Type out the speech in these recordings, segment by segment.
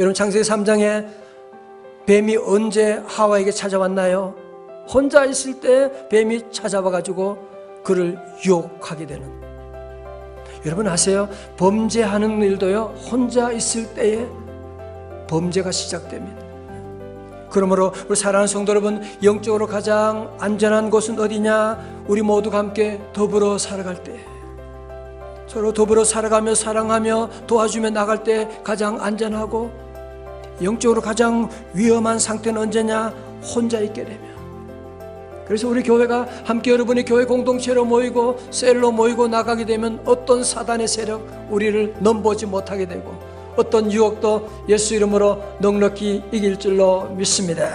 여러분 창세기 3장에 뱀이 언제 하와에게 찾아왔나요? 혼자 있을 때 뱀이 찾아와 가지고 그를 유혹하게 되는 여러분 아세요? 범죄하는 일도요 혼자 있을 때에 범죄가 시작됩니다. 그러므로 우리 사랑하는 성도 여러분 영적으로 가장 안전한 곳은 어디냐? 우리 모두가 함께 더불어 살아갈 때 서로 더불어 살아가며 사랑하며 도와주며 나갈 때 가장 안전하고 영적으로 가장 위험한 상태는 언제냐? 혼자 있게 되면 그래서 우리 교회가 함께 여러분이 교회 공동체로 모이고 셀로 모이고 나가게 되면 어떤 사단의 세력 우리를 넘보지 못하게 되고 어떤 유혹도 예수 이름으로 넉넉히 이길 줄로 믿습니다.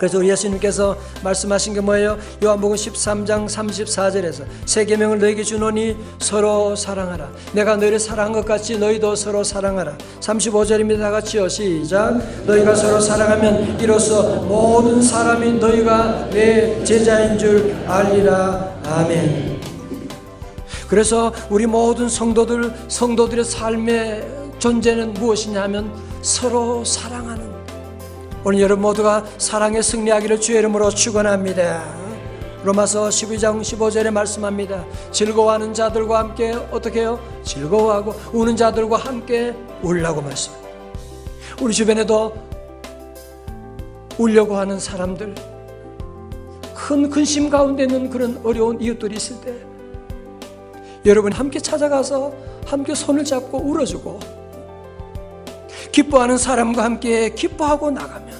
그래서 우리 예수님께서 말씀하신 게 뭐예요? 요한복음 13장 34절에서 세 계명을 너에게 주노니 서로 사랑하라. 내가 너희를 사랑한 것 같이 너희도 서로 사랑하라. 35절입니다. 다 같이요. 시작. 너희가 서로 사랑하면 이로써 모든 사람이 너희가 내 제자인 줄 알리라. 아멘. 그래서 우리 모든 성도들 성도들의 삶의 존재는 무엇이냐 하면 서로 사랑하는 오늘 여러분 모두가 사랑에 승리하기를 주의 이름으로 축원합니다. 로마서 12장 15절에 말씀합니다. 즐거워하는 자들과 함께 어떻게 해요? 즐거워하고 우는 자들과 함께 울라고 말씀. 우리 주변에도 울려고 하는 사람들 큰 근심 가운데 있는 그런 어려운 이웃들이 있을 때 여러분 함께 찾아가서 함께 손을 잡고 울어주고 기뻐하는 사람과 함께 기뻐하고 나가면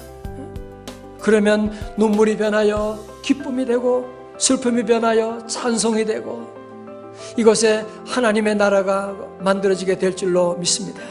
그러면 눈물이 변하여 기쁨이 되고 슬픔이 변하여 찬송이 되고 이것에 하나님의 나라가 만들어지게 될 줄로 믿습니다.